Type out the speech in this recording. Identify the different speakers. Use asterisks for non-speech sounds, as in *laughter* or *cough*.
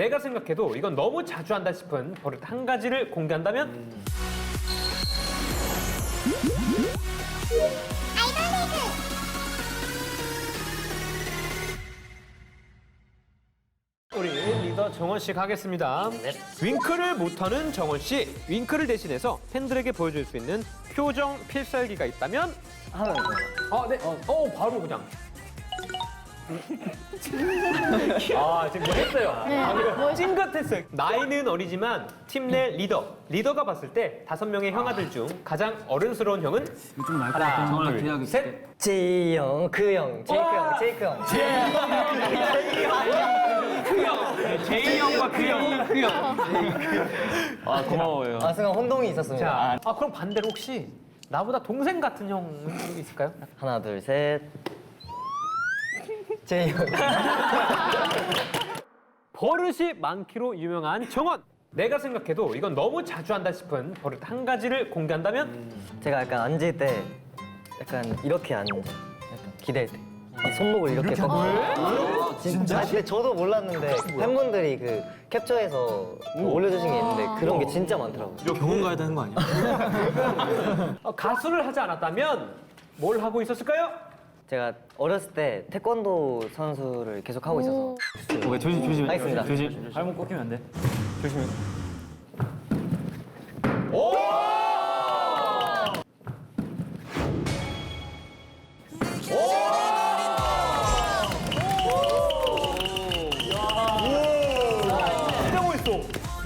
Speaker 1: 내가 생각해도 이건 너무 자주 한다 싶은 버릇 한 가지를 공개한다면 우리 리더 정원 씨 가겠습니다. 윙크를 못하는 정원 씨, 윙크를 대신해서 팬들에게 보여줄 수 있는 표정 필살기가 있다면?
Speaker 2: 하나 더.
Speaker 1: 아, 네. 어, 바로 그냥. *laughs* 아, 지금 뭐 했어요? 아, 그리고 찡긋했어요. 나이는 어리지만 팀 내 리더. 리더가 봤을 때 다섯 명의 형아들 중 가장 어른스러운 형은 하나, 둘, 셋.
Speaker 2: 제이 형, 그 형, 제이크 형, 제이크 형.
Speaker 1: 제이 형과 그 형, 그 형.
Speaker 3: 아 고마워요.
Speaker 2: 아 순간 혼동이 있었습니다.
Speaker 1: 자, 아 그럼 반대로 혹시 나보다 동생 같은 형 있을까요?
Speaker 2: 하나, 둘, 셋. 제이 형. *laughs*
Speaker 1: 버릇이 많기로 유명한 정원. 내가 생각해도 이건 너무 자주 한다 싶은 버릇 한 가지를 공개한다면?
Speaker 2: 제가 약간 앉을 때 약간 이렇게 앉아. 약간 기댈 때. 이 손목을 이렇게 펴고. 아, 진짜? 아, 근데 저도 몰랐는데 팬분들이 그 캡처해서 올려주신 게 있는데 그런 게 진짜 많더라고요.
Speaker 3: 병원 가야 되는 거 아니야? *laughs*
Speaker 1: 어, 가수를 하지 않았다면 뭘 하고 있었을까요?
Speaker 2: 제가 어렸을 때 태권도 선수를 계속 하고 있어서
Speaker 3: 오케이 조심 조심.
Speaker 2: 알겠습니다.
Speaker 3: 조심. 발목 꺾이면 안 돼.
Speaker 1: 이러고 있어.